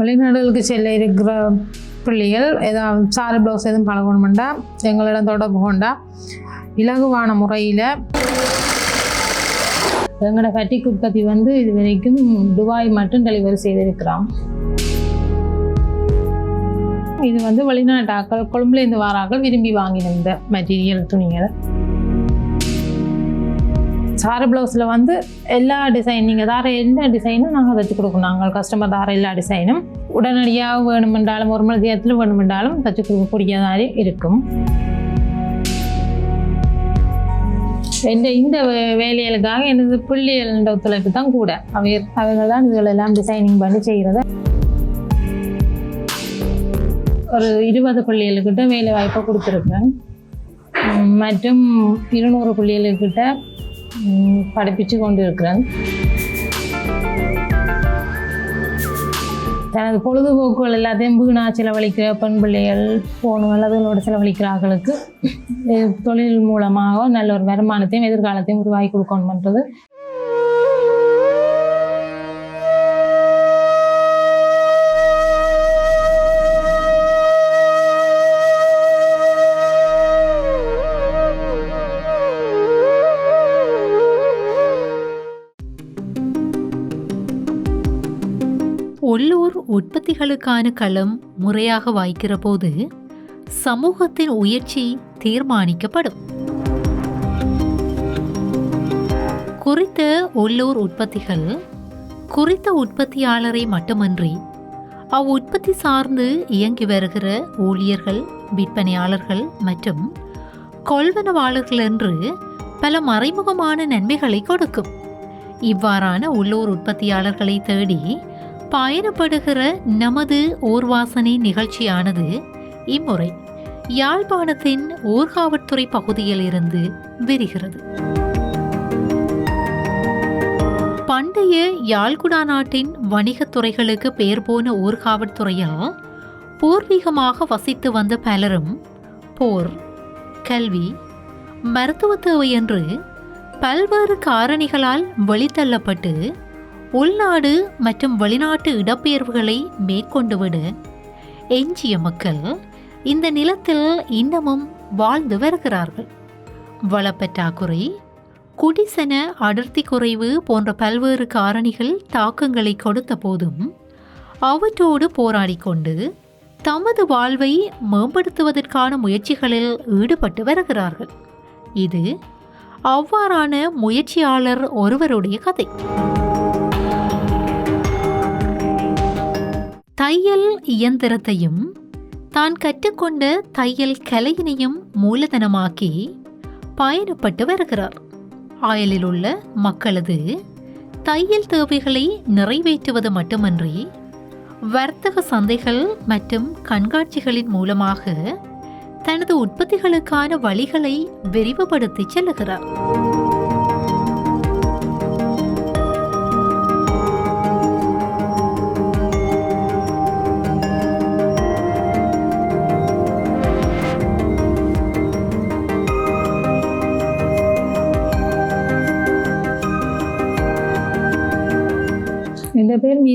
வெளிநாடுகளுக்கு செல்ல இருக்கிற பிள்ளைகள் ஏதாவது சாரி ப்ளவுஸ் எதுவும் பழகணுமெண்டா எங்களிடம் தொடர்பு கொண்டா இலகுவான முறையில் எங்களோட கட்டிக் உற்பத்தி வந்து இது வரைக்கும் துபாய் மட்டும் டெலிவரி செய்திருக்கிறோம். இது வந்து வெளிநாட்டாக்கள் கொழும்புலேருந்து வாராக்கள் விரும்பி வாங்கினிருந்த மெட்டீரியல் துணிகளை. சார ப்ளவுஸில் வந்து எல்லா டிசைன் நீங்கள் தார என்ன டிசைனும் நாங்கள் தைச்சு கொடுக்கணும். நாங்கள் கஸ்டமர் தார எல்லா டிசைனும் உடனடியாக வேணுமென்றாலும் ஒரு மணி நேரத்தில் வேணுமென்றாலும் தைச்சு கொடுக்கக்கூடிய மாதிரி இருக்கும். எந்த இந்த வேலைகளுக்காக எனது பிள்ளைகள ஒத்துழைப்பு தான் கூட. அவர் அவங்க தான் இதுகளெல்லாம் டிசைனிங் பண்ணி செய்கிறத. ஒரு இருபது பிள்ளைகளுக்கிட்ட வேலை வாய்ப்பை கொடுத்துருக்கேன் மற்றும் இருநூறு பிள்ளைகளுக்கிட்ட படிப்பிச்சு கொண்டிருக்கிறேன். தனது பொழுதுபோக்குகள் எல்லாத்தையும் வீணா செலவழிக்கிற பெண் பிள்ளைகள் போனுங்கள் அதுகளோட செலவழிக்கிறார்களுக்கு தொழில் மூலமாக நல்ல ஒரு வருமானத்தையும் எதிர்காலத்தையும் உருவாக்கி கொடுக்கணுன்றது உற்பத்திகளுக்கான களம் முறையாக வாய்க்கிற போது சமூகத்தின் உயர்ச்சி தீர்மானிக்கப்படும். குறித்த உள்ளூர் உற்பத்திகள் குறித்த உற்பத்தியாளரை மட்டுமன்றி அவ்வுற்பத்தி சார்ந்து இயங்கி வருகிற ஊழியர்கள் விற்பனையாளர்கள் மற்றும் கொள்வனவாளர்கள் என்று பல மறைமுகமான நன்மைகளை கொடுக்கும். இவ்வாறான உள்ளூர் உற்பத்தியாளர்களை தேடி பயணப்படுகிற நமது ஓர்வாசனை நிகழ்ச்சியானது இம்முறை. யாழ்ப்பாணத்தின் ஊர்காவற்துறை பகுதியில் இருந்து விரிகிறது. பண்டைய யாழ்குடா நாட்டின் வணிகத் துறைகளுக்கு பெயர் போன ஊர்காவற்துறையில் பூர்வீகமாக வசித்து வந்த பலரும் போர் கல்வி மருத்துவ தேவை என்று பல்வேறு காரணிகளால் வெளித்தள்ளப்பட்டு உள்நாடு மற்றும் வெளிநாட்டு இடப்பெயர்வுகளை மேற்கொண்டுவிட. எஞ்சிய மக்கள் இந்த நிலத்தில் இன்னமும் வாழ்ந்து வருகிறார்கள். வளப்பற்றாக்குறை குடிசன அடர்த்தி குறைவு போன்ற பல்வேறு காரணிகள் தாக்கங்களை கொடுத்த போதும் அவற்றோடு போராடி கொண்டு தமது வாழ்வை மேம்படுத்துவதற்கான முயற்சிகளில் ஈடுபட்டு வருகிறார்கள். இது அவ்வாறான முயற்சியாளர் ஒருவருடைய கதை. தையல் இயந்திரத்தையும் தான் கற்றுக்கொண்ட தையல் கலையினையும் மூலதனமாக்கி பயணப்பட்டு வருகிறார். ஆயலில் உள்ள மக்களது தையல் தேவைகளை நிறைவேற்றுவது மட்டுமன்றி வர்த்தக சந்தைகள் மற்றும் கண்காட்சிகளின் மூலமாக தனது உற்பத்திகளுக்கான வழிகளை விரிவுபடுத்தி செல்லுகிறார்.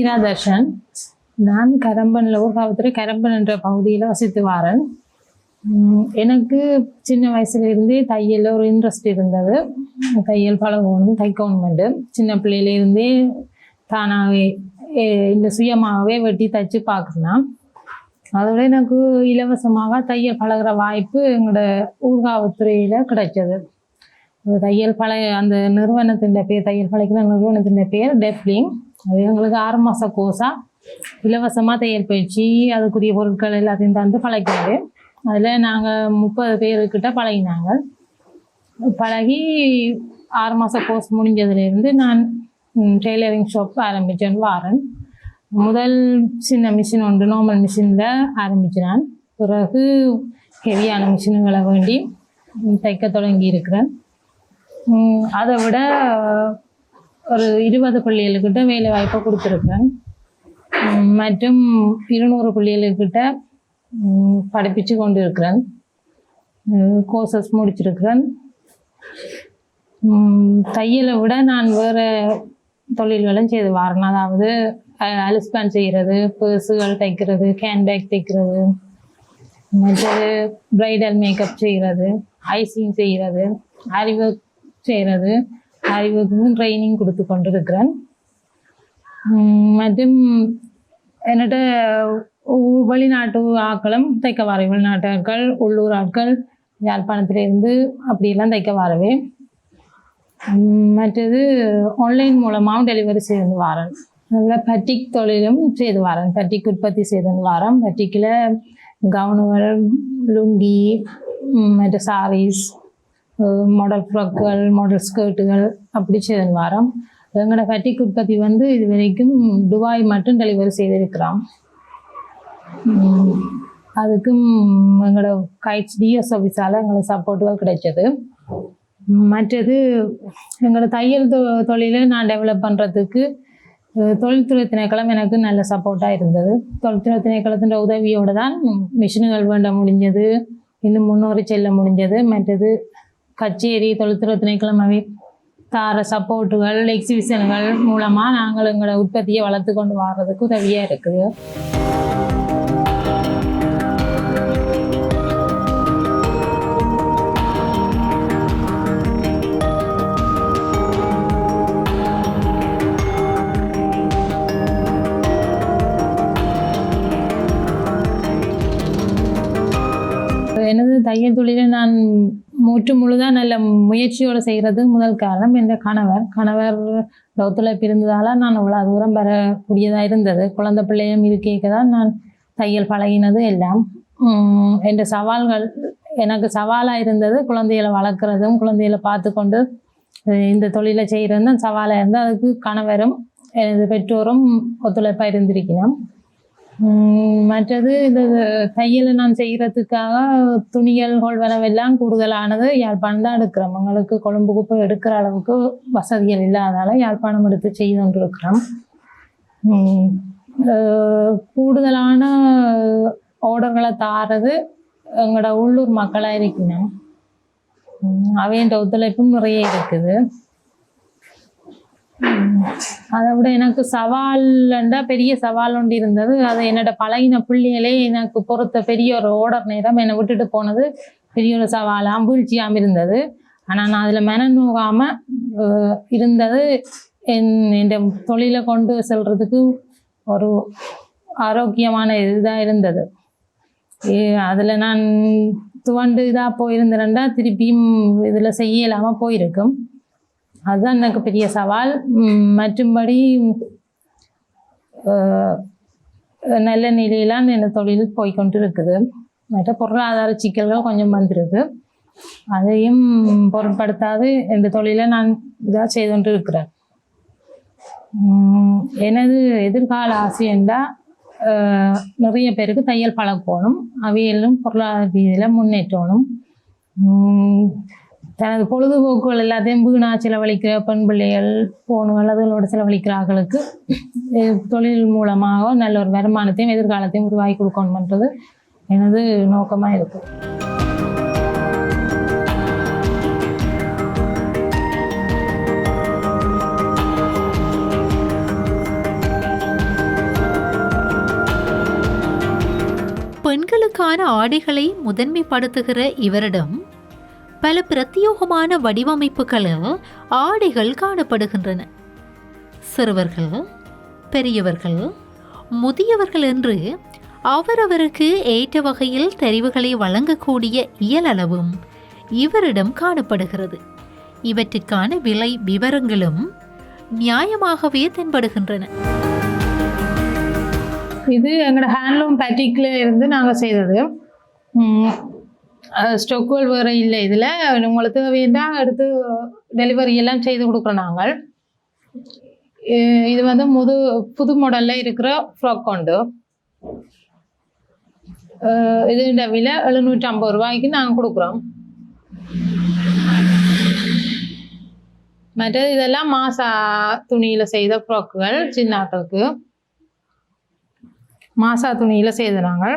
மீரா தர்ஷன் நான் கரம்பனில் ஊர்காவத்துறை கரம்பன் என்ற பகுதியில் வசித்து வாரன். எனக்கு சின்ன வயசுலேருந்தே தையலில் ஒரு இன்ட்ரெஸ்ட் இருந்தது. தையல் பழகணும் தைக்கணுமெண்டு சின்ன பிள்ளையிலேருந்தே தானாகவே இந்த சுயமாகவே வெட்டி தைச்சு பார்க்கலாம் அதோட எனக்கு இலவசமாக தையல் பழகுற வாய்ப்பு எங்களோட ஊர்காவத்துறையில் கிடைச்சது. தையல் பழைய அந்த நிறுவனத்தின் பேர் தையல் பழகிற நிறுவனத்தின் பேர் டெஃப்லிங் அது எங்களுக்கு ஆறு மாத கோர்ஸாக இலவசமாக தையல் பயிற்சி அதுக்குரிய பொருட்கள் எல்லாத்தையும் தந்து பழகினாரு. அதில் நாங்கள் முப்பது பேருக்கிட்ட பழகினாங்க. பழகி ஆறு மாத கோர்ஸ் முடிஞ்சதுலேருந்து நான் டெய்லரிங் ஷாப் ஆரம்பித்தேன் வாரன். முதல் சின்ன மிஷின் ஒன்று நார்மல் மிஷினில் ஆரம்பிச்சினான். பிறகு ஹெவியான மிஷினுகளை வேண்டி தைக்க தொடங்கி இருக்கிறேன். அதை விட ஒரு இருபது பிள்ளைகளுக்கிட்ட வேலை வாய்ப்பை கொடுத்துருக்கேன் மற்றும் இருநூறு பிள்ளைகளுக்கிட்ட படிப்பிச்சு கொண்டு இருக்கிறேன் கோர்சஸ் முடிச்சிருக்கிறேன். தையலை விட நான் வேறு தொழில்களும் செய்து வரேன் அதாவது அலிஸ்பேன் செய்கிறது பேர்ஸுகள் தைக்கிறது ஹேண்ட்பேக் தைக்கிறது மற்றது ப்ரைடல் மேக்கப் செய்கிறது ஐசிங் செய்கிறது அறிவொர்க் செய்கிறது அறிவுக்கும் ட்ரைனிங் கொடுத்து கொண்டு இருக்கிறேன் மற்றும் என்னட்ட வெளிநாட்டு ஆட்களும் தைக்க வரேன் வெளிநாட்டு ஆட்கள் உள்ளூர் ஆட்கள் யாழ்ப்பாணத்திலிருந்து அப்படியெல்லாம் தைக்க வரவே மற்றது ஆன்லைன் மூலமாகவும் டெலிவரி செய்து வரேன். அதில் பட்டிக் தொழிலும் செய்து வரேன். பட்டிக் உற்பத்தி செய்து வரேன் பட்டிக்கில் கவுனுகள் லுங்கி மற்ற சாரீஸ் மாடல் ஃப்ராக்குகள் மாடல் ஸ்கர்ட்டுகள் அப்படி செய்து வாரம். எங்களோட பட்டிக் உற்பத்தி வந்து இது வரைக்கும் துபாய் மட்டும் டெலிவரி செய்திருக்கிறோம். அதுக்கும் எங்களோட கைட்ஸ் டிஎஸ் ஆஃபீஸால் எங்களுக்கு சப்போர்ட்டுகள் கிடைச்சது. மற்றது எங்களோட தையல் தொ தொழிலை நான் டெவலப் பண்ணுறதுக்கு தொழில்துறை திணைக்களம் எனக்கு நல்ல சப்போர்ட்டாக இருந்தது. தொழில்துறை திணைக்களத்தின் உதவியோடு தான் மிஷின்கள் வேண்ட முடிஞ்சது. இன்னும் முன்னோறி செல்ல முடிஞ்சது. மற்றது கச்சேரி தொழில்துறை திணைக்கிழமை தார சப்போர்ட்டுகள் எக்ஸிபிஷன்கள் மூலமாக நாங்கள் எங்களோட உற்பத்தியை வளர்த்து கொண்டு வர்றதுக்கு உதவியாக இருக்குது. எனது தையல் தொழிலை நான் முற்று முழுதாக நல்ல முயற்சியோடு செய்கிறது முதல் காரணம். என் கணவர் கணவர் ஒத்துழைப்பு இருந்ததால் நான் அவ்வளோ தூரம் வரக்கூடியதாக இருந்தது. குழந்த பிள்ளையும் இருக்க தான் நான் தையல் பழகினது எல்லாம். என்ற சவால்கள் எனக்கு சவாலாக இருந்தது குழந்தைகளை வளர்க்குறதும் குழந்தைகளை பார்த்து கொண்டு இந்த தொழிலை செய்கிறதும் சவாலாக இருந்தால் அதுக்கு கணவரும் எனது பெற்றோரும் ஒத்துழைப்பாக இருந்திருக்கணும் மற்றது இந்த தையல் நான் செய்கிறதுக்காக துணிகள் கொள்வனவெல்லாம் கூடுதலானது யாழ்ப்பாணம் தான் எடுக்கிறோம். எங்களுக்கு கொழும்புக்கு குப்பை எடுக்கிற அளவுக்கு வசதிகள் இல்லாததால் யாழ்ப்பாணம் எடுத்து செய்து கொண்டிருக்கிறோம். கூடுதலான ஆர்டர்களை தாரது எங்களோட உள்ளூர் மக்களாக இருக்கணும். உம் அவையன்ற ஒத்துழைப்பும் நிறைய இருக்குது. அதை விட எனக்கு சவால்ண்டா பெரிய சவால் ஒன்று இருந்தது. அது என்னோட பழகின பிள்ளைகளே எனக்கு பொறுத்த பெரிய ஒரு ஓடர் நேரம் என்னை விட்டுட்டு போனது பெரிய ஒரு சவாலாக வீழ்ச்சியாம இருந்தது. ஆனால் நான் அதில் மனநோகாமல் இருந்தது. என் என் தொழிலை கொண்டு செல்றதுக்கு ஒரு ஆரோக்கியமான இதுதான் இருந்தது. அதில் நான் துவண்டு இதாக போயிருந்தேன்டா திருப்பியும் இதில் செய்ய இல்லாமல் போயிருக்கும். அதுதான் எனக்கு பெரிய சவால். மற்றும்படி நல்ல நிலையிலாம் இந்த தொழில் போய்க்கொண்டு இருக்குது மற்ற பொருளாதார சிக்கல்கள் கொஞ்சம் வந்திருக்கு. அதையும் பொருட்படுத்தாது இந்த தொழிலை நான் இதாக செய்து கொண்டு இருக்கிறேன் எனது எதிர்கால ஆசை என்றால் நிறைய பேருக்கு தையல் பழக்கணும். அவையிலும் பொருளாதார ரீதியில் முன்னேற்றணும். தனது பொழுதுபோக்குகள் எல்லாத்தையும் வீணா செலவழிக்கிற பெண் பிள்ளைகள் போன அதுகளோட செலவழிக்கிறார்களுக்கு தொழில் மூலமாக நல்ல ஒரு வருமானத்தையும் எதிர்காலத்தையும் உருவாக்கி கொடுக்கணுன்றது எனது நோக்கமாக இருக்கு. பெண்களுக்கான ஆடைகளை முதன்மைப்படுத்துகிற இவரிடம் பல பிரத்யேகமான வடிவமைப்புகளில் ஆடைகள் காணப்படுகின்றன. சிறுவர்கள் பெரியவர்கள் முதியவர்கள் என்று அவரவருக்கு ஏற்ற வகையில் தெரிவுகளை வழங்கக்கூடிய இயலளவும் இவரிடம் காணப்படுகிறது. இவற்றுக்கான விலை விவரங்களும் நியாயமாகவே தென்படுகின்றன. இது எங்களோட ஹேண்ட்லூம் பேட்டிக்கில் இருந்து நாங்கள் செய்தது. ஸ்டொக்குகள் வேறு இல்லை. இதில் உங்களுக்கு வேண்டாம் எடுத்து டெலிவரி எல்லாம் செய்து கொடுக்குறோம் நாங்கள். இது வந்து முது புது மாடலில் இருக்கிற ஃப்ராக் உண்டு அஹ் விலை எழுநூற்றி ஐம்பது ரூபாய்க்கு நாங்கள் கொடுக்குறோம். மற்றது இதெல்லாம் மாசா துணியில் செய்த ஃப்ராக்குகள் சின்னாக்களுக்கு. மாசா துணியில் செய்து நாங்கள்.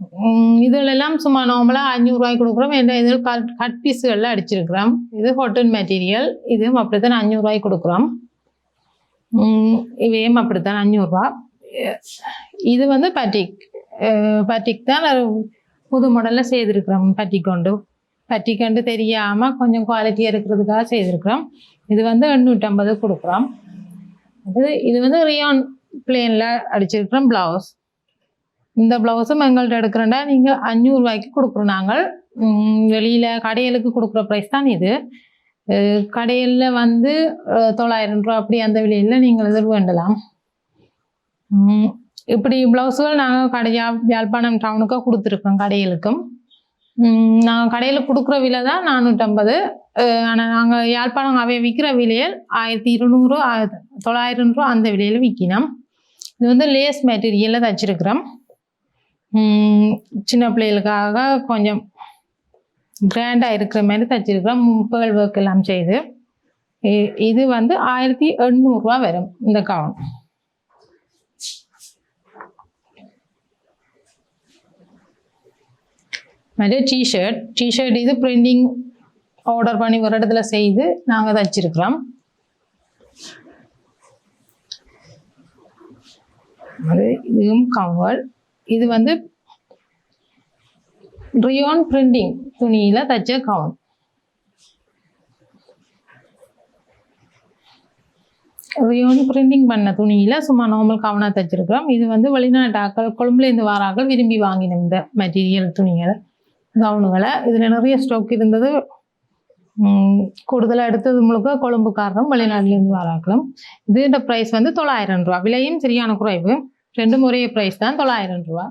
உம் இதுலெல்லாம் சும்மா நார்மலாக அஞ்சூறுரூவாய்க்கு கொடுக்குறோம். என்ற இதில் கட் கட் பீஸுகளில் அடிச்சிருக்கிறோம். இது ஹோட்டல் மெட்டீரியல் இதுவும் அப்படி தான் அஞ்சூறுரூவாய்க்கு கொடுக்குறோம். உம் இவையும் அப்படித்தான் அஞ்சூறுரூவா இது வந்து பட்டிக் பட்டிக் தான் புது மாடலில் செய்திருக்கிறோம் பட்டிக் கொண்டு. பட்டிக் கொண்டு தெரியாமல் கொஞ்சம் குவாலிட்டியாக இருக்கிறதுக்காக செய்திருக்கிறோம். இது வந்து எண்ணூற்றம்பது கொடுக்குறோம். இது இது வந்து ரியான் பிளேனில் அடிச்சிருக்கிறோம் ப்ளவுஸ் இந்த ப்ளவுஸும் எங்கள்கிட்ட எடுக்கிறேன்டா. நீங்கள் அஞ்சூறுரூவாய்க்கு கொடுக்குறோம் நாங்கள் வெளியில் கடையலுக்கு கொடுக்குற ப்ரைஸ் தான் இது. கடையில் வந்து தொள்ளாயிரம் ரூபா அப்படி அந்த விலையில் நீங்கள் எதிர் வேண்டலாம். இப்படி ப்ளவுஸுகள் நாங்கள் கடையா யாழ்ப்பாணம் டவுனுக்காக கொடுத்துருக்கோம் கடைகளுக்கும். நாங்கள் கடையில் கொடுக்குற விலை தான் நானூற்றம்பது. ஆனால் நாங்கள் யாழ்ப்பாணம் அவை விற்கிற விலையில் ஆயிரத்தி இருநூறு ஆயிரத்தி தொள்ளாயிரம் ரூபா அந்த விலையில் விற்கினோம். இது வந்து லேஸ் மெட்டீரியலில் தச்சிருக்கிறோம். சின்ன பிள்ளைகளுக்காக கொஞ்சம் கிராண்டாக இருக்கிற மாதிரி தச்சிருக்கிறோம் பேர்ல் ஒர்க் எல்லாம் செய்து. இது வந்து ஆயிரத்தி எண்ணூறுரூவா வரும் இந்த கவுன் மாதிரி டிஷர்ட் டிஷர்ட் இது பிரிண்டிங் ஆர்டர் பண்ணி ஒரு இடத்துல செய்து நாங்கள் தச்சிருக்கிறோம். அது இதுவும் கவல் இது வந்து ரியோன் பிரிண்டிங் துணியில் தச்ச கவுன் ரியோன் பிரிண்டிங் பண்ண துணியில் சும்மா நார்மல் கவுனாக தச்சிருக்கிறோம். இது வந்து வெளிநாட்டாக்கள் கொழும்புலேருந்து வாராக்கள் விரும்பி வாங்கின இந்த மெட்டீரியல் துணிகளை கவுனுகளை இதில் நிறைய ஸ்டாக் இருந்தது. கூடுதலாக எடுத்தது முழுக்க கொழும்புக்காரரும் வெளிநாட்டிலேருந்து வாராக்களும். இதுன்ற ப்ரைஸ் வந்து தொள்ளாயிரம் ரூபா விலையும் சரியான குறைவு. ரெண்டும் ஒரே ப்ரைஸ் தான் தொள்ளாயிரம் ரூபா.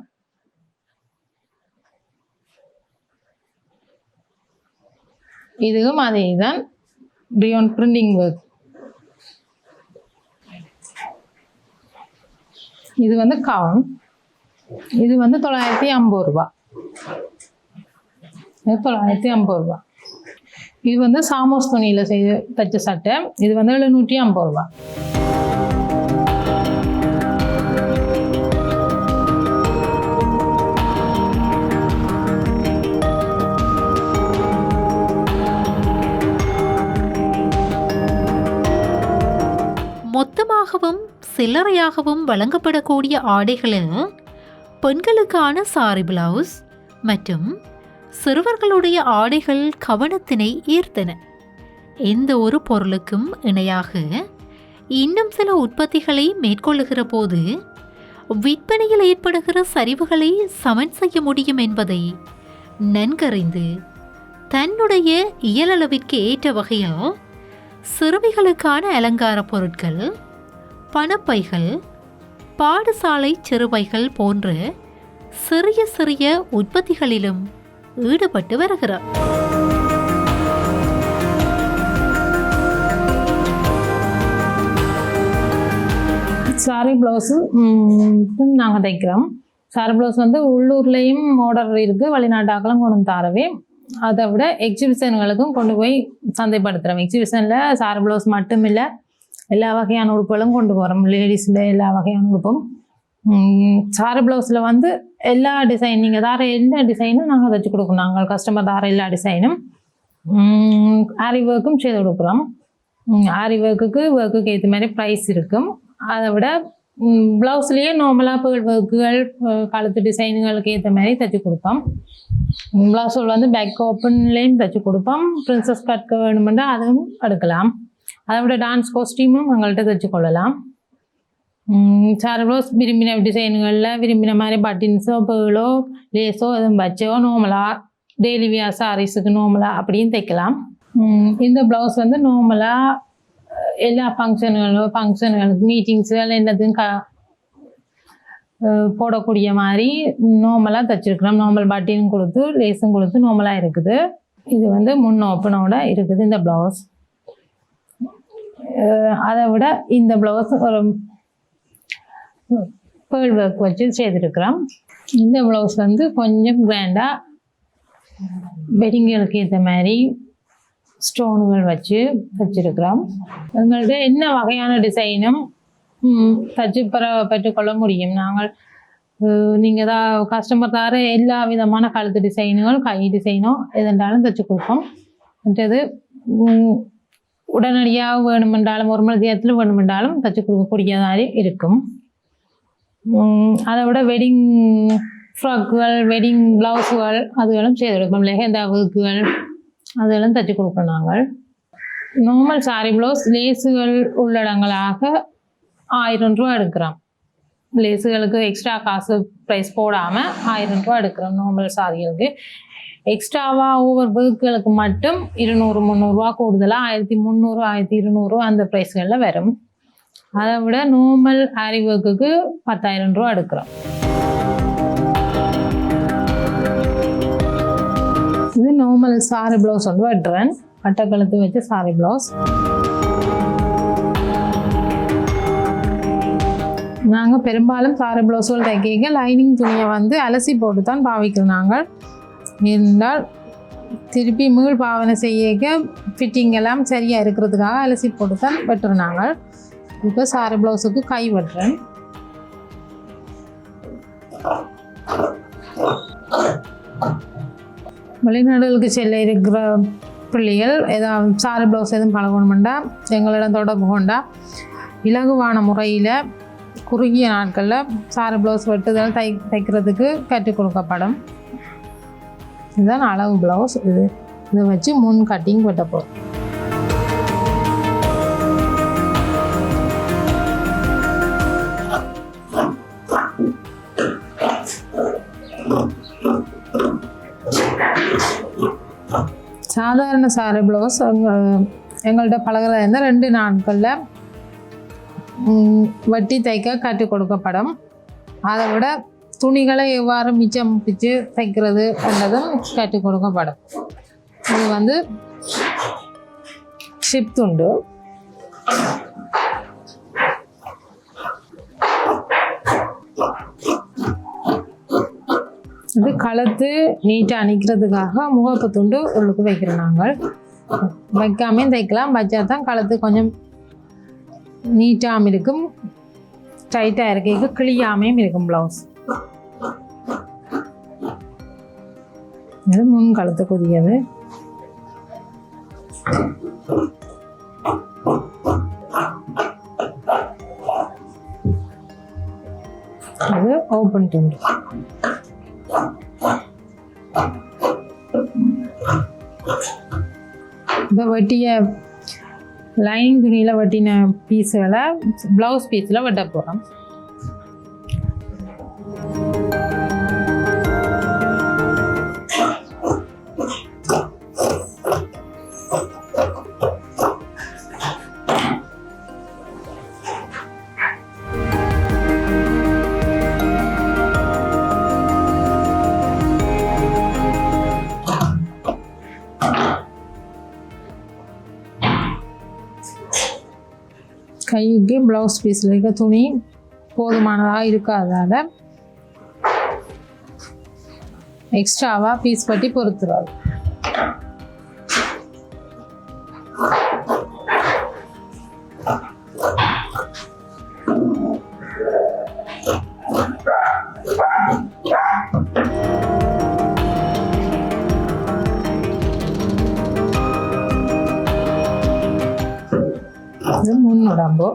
இதுவும் அதே தான். பியாண்ட் பிரிண்டிங் ஒர்க் இது வந்து கவுன் இது வந்து தொள்ளாயிரத்தி ஐம்பது ரூபா. இது தொள்ளாயிரத்தி ஐம்பது ரூபா. இது வந்து சாமோஸ் துணியில் செய்து தச்ச சட்டை. இது வந்து எழுநூற்றி ஐம்பது ரூபா. மொத்தமாகவும் சில்லறையாகவும் வழங்கப்படக்கூடிய ஆடைகளில் பெண்களுக்கான சாரி பிளவுஸ் மற்றும் சிறுவர்களுடைய ஆடைகள் கவனத்தினை ஈர்த்தன. எந்த ஒரு பொருளுக்கும் இணையாக இன்னும் சில உற்பத்திகளை மேற்கொள்ளுகிற போது விற்பனையில் ஏற்படுகிற சரிவுகளை சமன் செய்ய முடியும் என்பதை நன்கறிந்து தன்னுடைய இயலளவிற்கு ஏற்ற வகையில் சிறுமிகளுக்கான அலங்கார பொருட்கள் பணப்பைகள் பாடசாலை சிறுவைகள் போன்று சிறிய சிறிய உற்பத்திகளிலும் ஈடுபட்டு வருகிறார். சாரி ப்ளவுஸு நாங்கள் தைக்கிறோம். சாரி ப்ளவுஸ் வந்து உள்ளூர்லேயும் ஆர்டர் இருக்குது வெளிநாட்டாக்களும் கொண்டு வந்து தரவே. அதை விட எக்ஸிபிஷன்களுக்கும் கொண்டு போய் சந்தைப்படுத்துகிறோம் எக்ஸிபிஷனில் சாரி ப்ளவுஸ் மட்டும் இல்லை எல்லா வகையான உடுப்புகளும் கொண்டு போகிறோம் லேடிஸில் எல்லா வகையான உடுப்பும் சாரி ப்ளவுஸில் வந்து எல்லா டிசைன் நீங்கள் தார எல்லா டிசைனும் நாங்கள் தைச்சு கொடுக்கணும் நாங்கள் கஸ்டமர் தார எல்லா டிசைனும் ஆரி ஒர்க்கும் செய்து கொடுக்குறோம் ஆரி ஒர்க்குக்கு ஒர்க்குக்கு ஏற்ற மாதிரி ப்ரைஸ் இருக்கும் அதை விட ப்ளவுஸ்லேயே நார்மலாக பேர்ல் ஒர்க்குகள் கழுத்து டிசைனுகளுக்கு ஏற்ற மாதிரி தைச்சு கொடுப்போம் ப்ளவுஸில் வந்து பேக் ஓப்பன்லேயும் தைச்சு கொடுப்போம் ப்ரின்சஸ் கட்க்கு வேணுமெண்டா அதுவும் எடுக்கலாம் அதை விட டான்ஸ் காஸ்டியூமும் எங்கள்கிட்ட தைச்சு கொள்ளலாம் சாரி ப்ளவுஸ் விரும்பின டிசைனுகளில் விரும்பின மாதிரி பட்டின்ஸோ பேர்லோ லேஸோ எதுவும் வச்சோ நார்மலாக டெய்லி வியா சாரீஸுக்கு நார்மலாக அப்படியும் தைக்கலாம். இந்த ப்ளவுஸ் வந்து நார்மலாக எல்லா ஃபங்க்ஷனுகளும் மீட்டிங்ஸு எல்லாம் என்னதும் க போடக்கூடிய மாதிரி நார்மலாக தைச்சிருக்கிறோம். நார்மல் பட்டினும் கொடுத்து லேஸும் கொடுத்து நார்மலாக இருக்குது. இது வந்து முன் ஓப்பனோட இருக்குது இந்த ப்ளவுஸ் அதை விட இந்த ப்ளவுஸ் ஒரு பேர்ட் ஒர்க் வச்சு செய்திருக்கிறோம். இந்த ப்ளவுஸ் வந்து கொஞ்சம் கிராண்டாக வெட்டிங்களுக்கு ஏற்ற மாதிரி ஸ்டோனுகள் வச்சு தச்சிருக்கிறோம் எங்கள்கிட்ட என்ன வகையான டிசைனும் தச்சு பெற பெற்றுக்கொள்ள முடியும். நாங்கள் நீங்கள் தான் கஸ்டமர் தர எல்லா விதமான கழுத்து டிசைனுகள் கை டிசைனோ எதுண்டாலும் தச்சு கொடுப்போம். மற்றது உடனடியாக வேணுமென்றாலும் ஒரு மணி நேரத்தில் வேணுமென்றாலும் தச்சு கொடுக்கக்கூடியதாக இருக்கும். அதை விட வெட்டிங் ஃப்ராக்குகள் வெட்டிங் ப்ளவுஸுகள் அதுகளும் செய்து கொடுப்போம். லெஹெந்தா ஒர்க்குகள் அதெல்லாம் தச்சு கொடுப்போம் நாங்கள். நார்மல் சாரி ப்ளவுஸ் லேஸுகள் உள்ளடங்களாக ஆயிரம் ரூபா எடுக்கிறோம். லேஸுகளுக்கு எக்ஸ்ட்ரா காசு ப்ரைஸ் போடாமல் ஆயிரம் ரூபா எடுக்கிறோம் நார்மல் சாரிகளுக்கு எக்ஸ்ட்ராவாக ஒவ்வொரு ஒர்க்குகளுக்கு மட்டும் இருநூறு முந்நூறுரூவா கூடுதலாக ஆயிரத்தி முந்நூறு ஆயிரத்தி இருநூறு அந்த ப்ரைஸ்களில் வரும். அதை விட நார்மல் ஆரி ஒர்க்குக்கு பத்தாயிரம் ரூபா எடுக்கிறோம். இது நார்மல் சாரி ப்ளவுஸ் வந்து வெட்டுறேன். பட்டக்கழுத்து வச்சு சாரி ப்ளவுஸ் நாங்கள் பெரும்பாலும் சாரி ப்ளவுஸ்கள் தைக்க லைனிங் துணியை வந்து அலசி போட்டு தான் பாவிக்கிறோம் நாங்கள். இருந்தால் திருப்பி மீள் பாவனை செய்ய ஃபிட்டிங் எல்லாம் சரியாக இருக்கிறதுக்காக அலசி போட்டு தான் வெட்டுறோம் நாங்கள் இப்போ சாரி ப்ளவுஸுக்கு கை வெட்டுறேன். வெளிநாடுகளுக்கு செல்ல இருக்கிற பிள்ளைகள் எதாவது சாரி ப்ளவுஸ் எதுவும் பழகணுமெண்டா? எங்களிடம் தொடர்பு கொண்டா? இலகுவான முறையில் குறுகிய நாட்களில் சாரி ப்ளவுஸ் வெட்டுதல் தை தைக்கிறதுக்கு கற்றுக் கொடுக்கப்படும். இதுதான் அளவு ப்ளவுஸ் இது இதை வச்சு மூணு கட்டிங் வெட்ட போகிறோம் சாதாரண சாரி ப்ளவுஸ் எங்கள்கிட்ட பழகிறதா இருந்தால் ரெண்டு நாட்களில் வட்டி வெட்டி தைக்க கற்றுக் கொடுக்கப்படும். அதை விட துணிகளை எவ்வாறு மிச்சம் பிச்சு தைக்கிறது என்றதும் கற்றுக் கொடுக்கப்படும் இது வந்து ஷிப் துண்டு. இது கழுத்து நீட்டாக அணிக்கிறதுக்காக முகப்பு துண்டு உள்ளுக்கு வைக்கிறோம் நாங்கள். வைக்காமே தைக்கலாம். வச்சா தான் கழுத்து கொஞ்சம் நீட்டாகவும் இருக்கும். டைட்டாக இருக்க கிளியாமையும் இருக்கும் ப்ளவுஸ் இது முன் கழுத்துக்குரியது அது ஓப்பன் துண்டு இப்போ வெட்டிய லைனிங் துணியில் வெட்டின பீஸுகளை ப்ளவுஸ் பீஸில் வெட்ட போகிறோம் ப்ளவுஸ் பீஸில் இருக்க துணி போதுமானதாக இருக்காதால் எக்ஸ்ட்ராவாக பீஸ் பட்டி பொறுத்துறாரு இது முன் உடம்பு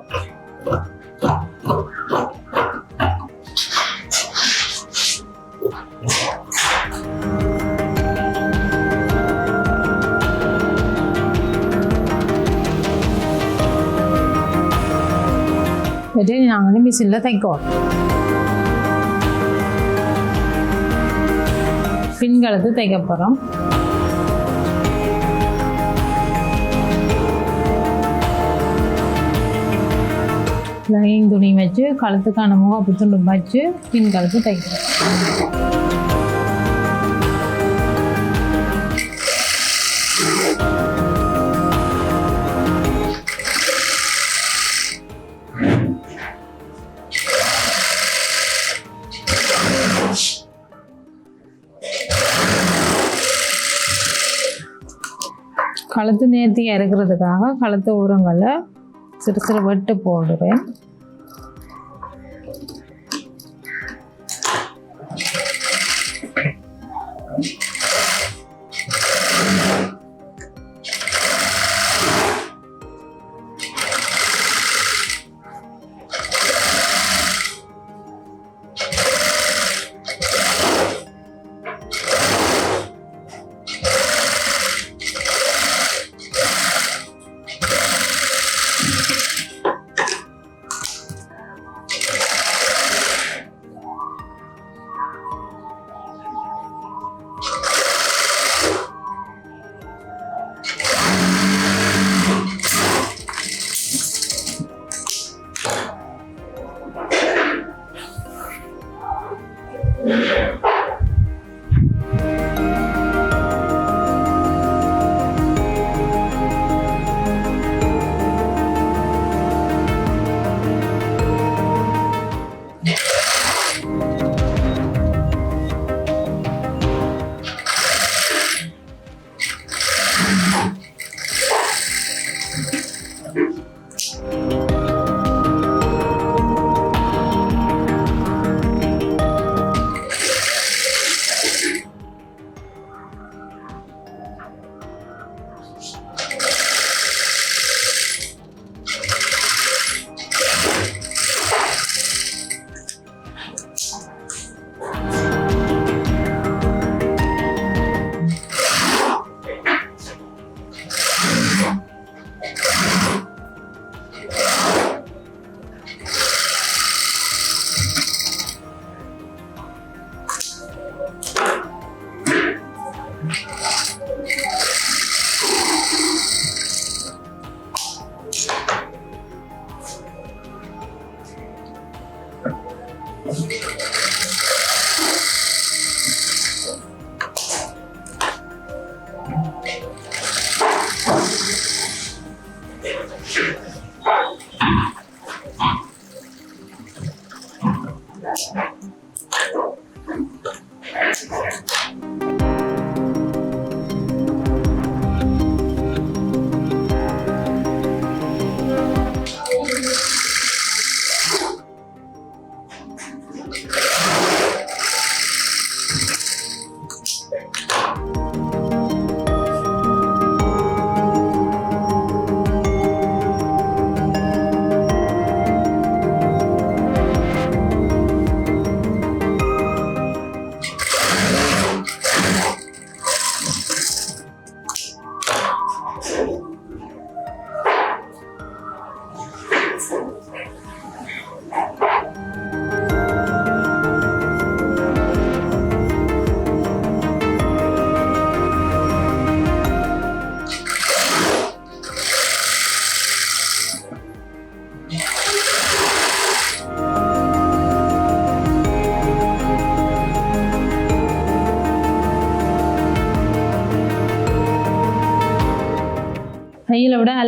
நாங்கள் நாங்கள் மிஷினில் தைக்கோம் பின்களத்து தைக்க போகிறோம் லைனிங் துணி வச்சு கழுத்துக்கான முகப்பு துண்டு வச்சு பின் கழுத்து தைக்கிறோம் கழுத்து நேர்த்தியாக இருக்கிறதுக்காக கழுத்து உரங்களை சிறு சிறு வெட்டு போடுவேன்.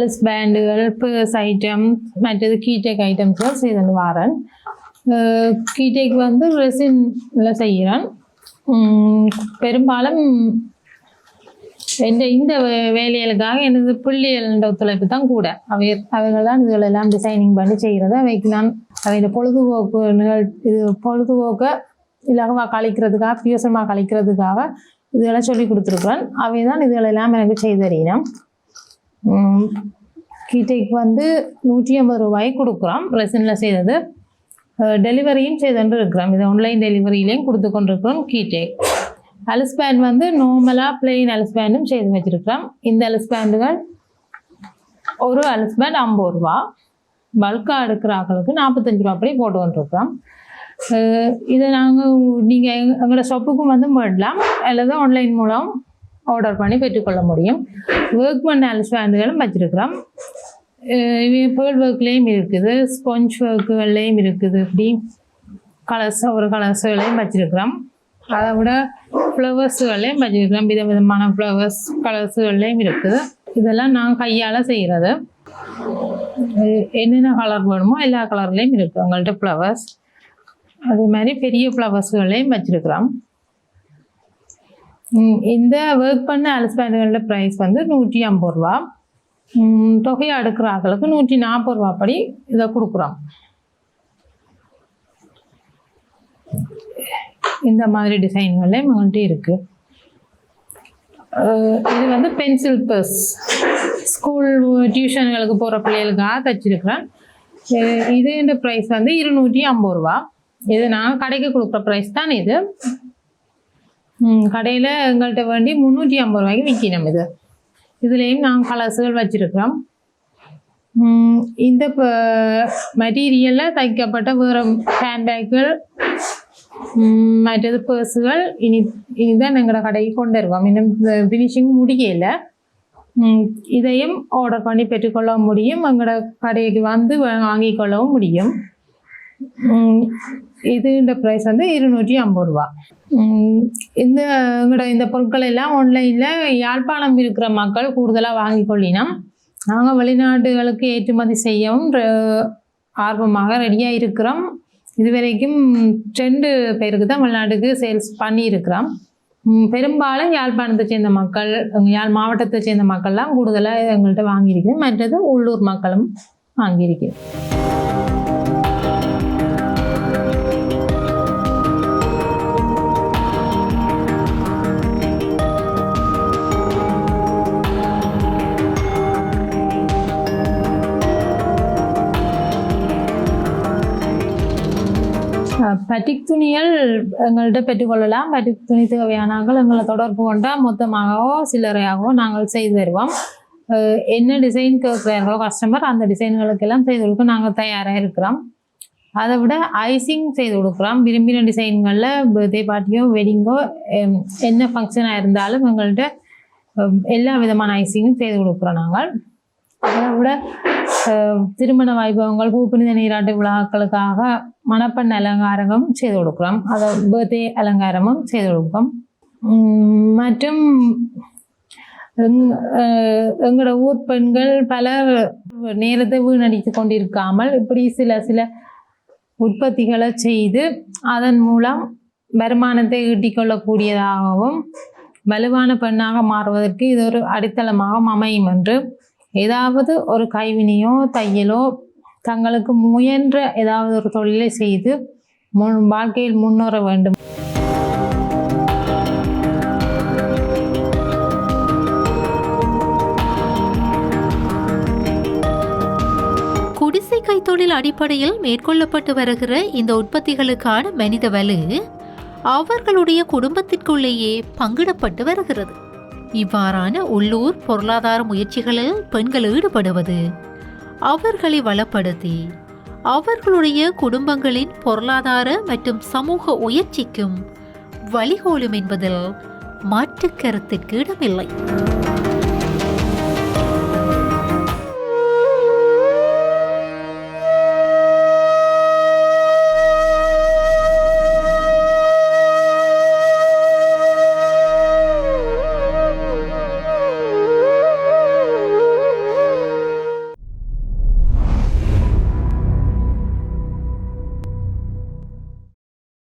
விட பேண்டுகள் பேர்ஸ் ஐட்டம் மற்றது கீடேக் ஐட்டம்ஸ்லாம் செய்து வாரேன். கீடேக் வந்து ரெசின்ல செய்கிறேன். பெரும்பாலும் என் இந்த வே- வேலைகளுக்காக எனது பிள்ளைகள ஒத்துழைப்பு தான் கூட. அவை அவைகள் தான் இதுகளெல்லாம் டிசைனிங் பண்ணி செய்கிறது. அவைக்கு நான் அவையில் பொழுதுபோக்கு நிகழ் இது பொழுதுபோக்கை இலகுவாக கழிக்கிறதுக்காக பிரியோசமாக கழிக்கிறதுக்காக இதெல்லாம் சொல்லி கொடுத்துருக்குறேன். அவை தான் இதுகளெல்லாம் எனக்கு செய்து கீட்டைக்கு வந்து நூற்றி ஐம்பது ரூபாய்க்கு கொடுக்குறோம் ரெசனில் செய்தது டெலிவரியும் செய்துட்டு இருக்கிறோம் இது ஆன்லைன் டெலிவரியிலையும் கொடுத்து கொண்டிருக்கிறோம் கீடேக் அலிஸ் பேண்ட் வந்து நார்மலாக பிளெயின் அலிஸ் பேண்டும் செய்து வச்சுருக்கிறோம் இந்த அலிஸ் பேண்டுகள் ஒரு அலிஸ் பேண்ட் ஐம்பது ரூபா. பல்காக எடுக்கிற ஆக்களுக்கு நாற்பத்தஞ்சு ரூபா அப்படி போட்டு கொண்டிருக்கிறோம் இதை நாங்கள் நீங்கள் எங்களோட ஷாப்புக்கும் வந்து பண்ணலாம் அல்லது ஆன்லைன் மூலம் ஆர்டர் பண்ணி பெற்றுக்கொள்ள முடியும். ஒர்க் பண்ண அலிஸ் பேண்டுகளும் வச்சிருக்கிறோம். அஹ் ஒர்க்லேயும் இருக்குது ஸ்பாஞ்ச் ஒர்க்குகள்லேயும் இருக்குது இப்படி கலர்ஸ் ஒரு கலர்ஸ்களையும் வச்சிருக்கிறோம். அதை விட ஃப்ளவர்ஸுகள்லேயும் வச்சிருக்கிறோம். வித விதமான ஃப்ளவர்ஸ் கலர்ஸுகள்லேயும் இருக்குது. இதெல்லாம் நான் கையால் செய்கிறது என்னென்ன கலர் வேணுமோ எல்லா கலர்லேயும் இருக்குது உங்கள்கிட்ட ஃப்ளவர்ஸ் அதே மாதிரி பெரிய ஃப்ளவர்ஸ்களையும் வச்சிருக்கிறோம். இந்த ஒர்க் பண்ண அலஸ்பேண்டுகளோட ப்ரைஸ் வந்து நூற்றி ஐம்பது ரூபா தொகையை அடுக்கிற ஆக்களுக்கு நூற்றி நாற்பது ரூபா படி இதை கொடுக்குறோம். இந்த மாதிரி டிசைன்களே உங்கள்கிட்ட இருக்கு. இது வந்து பென்சில் பர்ஸ் ஸ்கூல் டியூஷன்களுக்கு போகிற பிள்ளைகளுக்காக தைச்சிருக்கிறேன். இது இந்த ப்ரைஸ் வந்து இருநூற்றி ஐம்பது ரூபா. இது நான் கடைக்கு கொடுக்குற ப்ரைஸ் தான் இது. கடையில் எங்கள்கிட்ட வேண்டி முந்நூற்றி ஐம்பது ரூபாய்க்கு விற்கணும் இது. இதுலேயும் நாங்கள் கலர்ஸுகள் வச்சுருக்கிறோம். இந்த மெட்டீரியலில் தைக்கப்பட்ட வேறு ஹேண்ட்பேக்குகள் மற்றது பேர்ஸுகள் இனி இனிதான் எங்களோட கடைக்கு கொண்டு வருவோம். இன்னும் ஃபினிஷிங் முடியல. இதையும் ஆர்டர் பண்ணி பெற்றுக்கொள்ள முடியும். எங்களோட கடைக்கு வந்து வாங்கிக்கொள்ளவும் முடியும். இதுன்ற ப்ரைஸ் வந்து இருநூற்றி ஐம்பது ரூபா இந்த எங்களோட இந்த பொருட்கள் எல்லாம் ஆன்லைனில் யாழ்ப்பாணம் இருக்கிற மக்கள் கூடுதலாக வாங்கி கொள்ளினோம் நாங்கள் வெளிநாடுகளுக்கு ஏற்றுமதி செய்யவும் ஆர்வமாக ரெடியாக இருக்கிறோம் இதுவரைக்கும் ரெண்டு பேருக்கு தான் வெளிநாட்டுக்கு சேல்ஸ் பண்ணியிருக்கிறோம் பெரும்பாலும் யாழ்ப்பாணத்தை சேர்ந்த மக்கள் யாழ் மாவட்டத்தை சேர்ந்த மக்கள்லாம் கூடுதலாக எங்கள்கிட்ட வாங்கியிருக்கிறேன் மற்றது உள்ளூர் மக்களும் வாங்கியிருக்கிறேன் பட்டிக் துணிகள் எங்கள்கிட்ட பெற்றுக்கொள்ளலாம். பட்டிக் துணி தேவையானார்கள் எங்களை தொடர்பு கொண்டால் மொத்தமாகவோ சில்லறையாகவோ நாங்கள் செய்து தருவோம். என்ன டிசைன் கேட்குறாங்களோ கஸ்டமர் அந்த டிசைன்களுக்கெல்லாம் செய்து கொடுக்க நாங்கள் தயாராக இருக்கிறோம். அதை விட ஐசிங் செய்து கொடுக்குறோம். விரும்பின டிசைன்களில் பர்த்டே பார்ட்டியோ வெட்டிங்கோ என்ன ஃபங்க்ஷனாக இருந்தாலும் எங்கள்கிட்ட எல்லா விதமான ஐசிங்கும் செய்து கொடுக்குறோம் நாங்கள். அதை விட திருமண வைபவங்கள் பூப்புனித நீராட்டு விழாக்களுக்காக மணப்பெண் அலங்காரமும் செய்து கொடுக்குறோம். அதை பேர்தே அலங்காரமும் செய்து கொடுப்போம் மற்றும் எங்- எங்களோட ஊர் பெண்கள் பல நேரத்தை வீணடித்து கொண்டிருக்காமல் இப்படி சில சில உற்பத்திகளை செய்து அதன் மூலம் வருமானத்தை ஈட்டிக்கொள்ளக்கூடியதாகவும் வலுவான பெண்ணாக மாறுவதற்கு இது ஒரு அடித்தளமாக அமையும் என்று ஏதாவது ஒரு கைவினையோ தையலோ தங்களுக்கு முயன்ற ஏதாவது ஒரு தொழிலை செய்து முன் வாழ்க்கையில் முன்னேற வேண்டும். குடிசை கைத்தொழில் அடிப்படையில் மேற்கொள்ளப்பட்டு வருகிற இந்த உற்பத்திகளுக்கான மனித வலு அவர்களுடைய குடும்பத்திற்குள்ளேயே பங்கிடப்பட்டு வருகிறது. இவ்வாறான உள்ளூர் பொருளாதார முயற்சிகளில் பெண்கள் ஈடுபடுவது. அவர்களை வளப்படுத்தி அவர்களுடைய குடும்பங்களின் பொருளாதார மற்றும் சமூக உயர்ச்சிக்கும் வழிகோலும் என்பதில் மாற்றுக்கருத்திற்கு இடமில்லை.